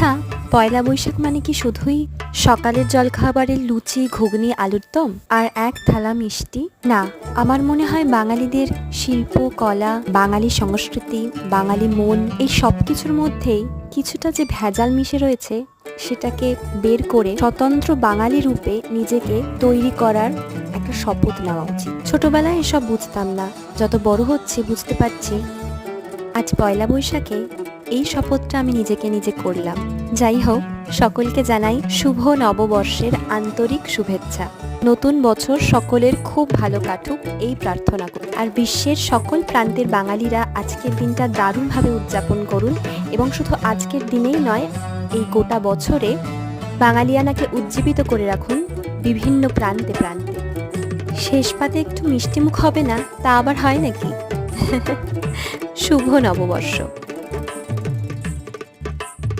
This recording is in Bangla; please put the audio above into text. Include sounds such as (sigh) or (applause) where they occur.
আচ্ছা পয়লা বৈশাখ মানে কি শুধুই সকালের জলখাবারের লুচি, ঘুগনি, আলুর দম আর এক থালা মিষ্টি? না, আমার মনে হয় বাঙালিদের শিল্প, কলা, বাঙালি সংস্কৃতি, বাঙালি মন এই সব কিছুর মধ্যেই কিছুটা যে ভেজাল মিশে রয়েছে সেটাকে বের করে স্বতন্ত্র বাঙালি রূপে নিজেকে তৈরি করার একটা শপথ নেওয়া উচিত। ছোটবেলায় এসব বুঝতাম না, যত বড় হচ্ছে বুঝতে পারছি। আজ পয়লা বৈশাখে এই শপথটা আমি নিজেকে নিজে করলাম। যাই হোক সকলকে জানাই শুভ নববর্ষের আন্তরিক শুভেচ্ছা। নতুন বছর সকলের খুব ভালো কাটুক এই প্রার্থনা করি। আর বিশ্বের সকল প্রান্তের বাঙালিরা আজকের দিনটা দারুণভাবে উদযাপন করুন এবং শুধু আজকের দিনেই নয়, এই গোটা বছরে বাঙালিয়ানাকে উজ্জীবিত করে রাখুন বিভিন্ন প্রান্তে প্রান্তে। শেষ পাতে একটু মিষ্টিমুখ হবে না, তা আবার হয় নাকি? (laughs) শুভ নববর্ষ।